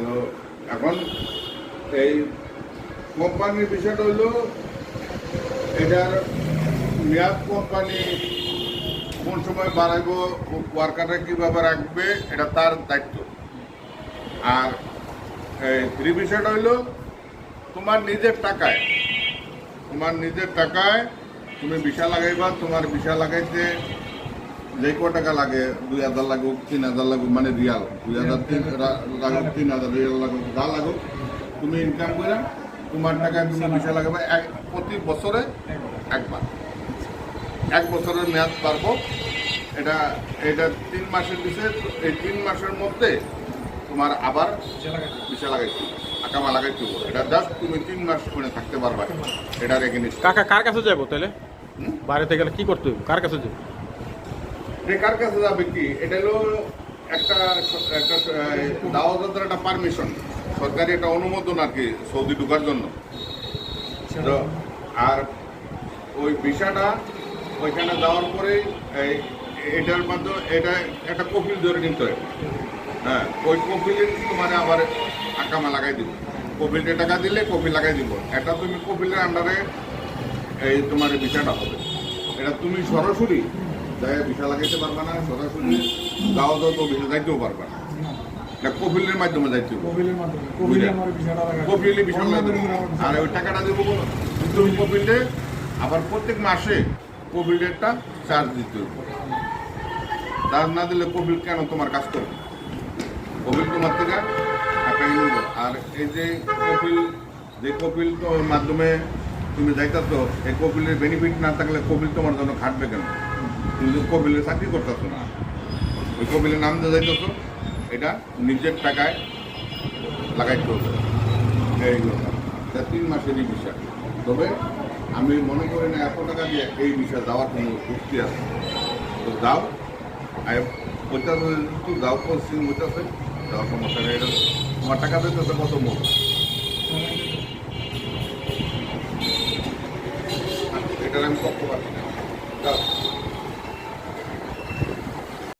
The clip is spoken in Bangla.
তো এখন এই কোম্পানির বিষয়টা হইল এটার মেয়াদ কোম্পানি কোন সময় বাড়াইবো ওয়ার্কাররা কীভাবে রাখবে, এটা তার দায়িত্ব। আর এই বিষয়টা হইল তোমার নিজের টাকায়, তোমার নিজের টাকায় তুমি বিশা লাগাইবা, তোমার বিশা লাগাইতে যে ক টাকা লাগে দুই হাজার লাগুক তিন হাজার লাগুক মানে রিয়াল। দুই হাজার তিন লাগুক তিন হাজার রিয়াল লাগুক যা লাগুক তুমি ইনকাম করে তোমার টাকায় তুমি বিশা লাগাবে এক প্রতি বছরে একবার। এক বছরের মেয়াদ পারব। এটা এটা তিন মাসের পিছিয়ে এই তিন মাসের মধ্যে তোমার আবার বিশা লাগাইছি আকামা লাগাইছি এটা জাস্ট তুমি তিন মাস করে থাকতে পারবা। এটার এগেনিস্ট কাকা কার কাছে যাব তাহলে হুম? বাইরেতে গেলে কি করতে হবে কার কাছে যাব কার কাছে যাবে কি? এটা হলো একটা স- একটা দাওয়াতের একটা পারমিশন সরকারি একটা অনুমোদন আর কি সৌদি ঢুকার জন্য। তো আর ওই ভিসাটা ওইখানে যাওয়ার পরে এটার মাধ্যমে এটা একটা কপিল ধরে নিতে হয়। হ্যাঁ ওই কপিলে তোমার আবার আকামা লাগাই দিব। কপিলটা টাকা দিলে কপিল লাগাই দিব। এটা তুমি কপিলের আন্ডারে এই তোমার ভিসাটা হবে। এটা তুমি সরাসরি যাই ভিসা লাগাইতে পারবা না সরাসরি যাওয়া যাও তো ভিসা যাইতেও পারবা না। এটা কপিলের মাধ্যমে যাইতে কপিলে ভিসা আর ওই টাকাটা দেবো বলো? তুমি কপিলে আবার প্রত্যেক মাসে কপিলেরটা চার্জ দিতে হবে। চার্জ না দিলে কপিল কেন তোমার কাজ করবে? কপিল তোমার থেকে টাকা নিব। আর এই যে কপিল যে কপিল তোর মাধ্যমে তুমি যাইতাছো এই কপিলের বেনিফিট না থাকলে কপিল তোমার জন্য খাটবে কেন? তুমি তো কপিলের চাকরি করতেছো না। ওই কপিলের নাম দিয়ে যাইতেছো, এটা নিজের টাকায় লাগাইতে হবে। এই এটা তিন মাসেরই বিষয়। তবে আমি মনে করি না, এত টাকা দিয়ে এই বিষয়ে যাওয়ার কোনো যুক্তি আছে। তো যাও ওইটা একটু যাও পশ্চিম ওইটাছে যাওয়ার সমস্যা নেই, এটা তোমার টাকা দিতেছে কত মোট এটার আমি পক্ষ পাচ্ছি না।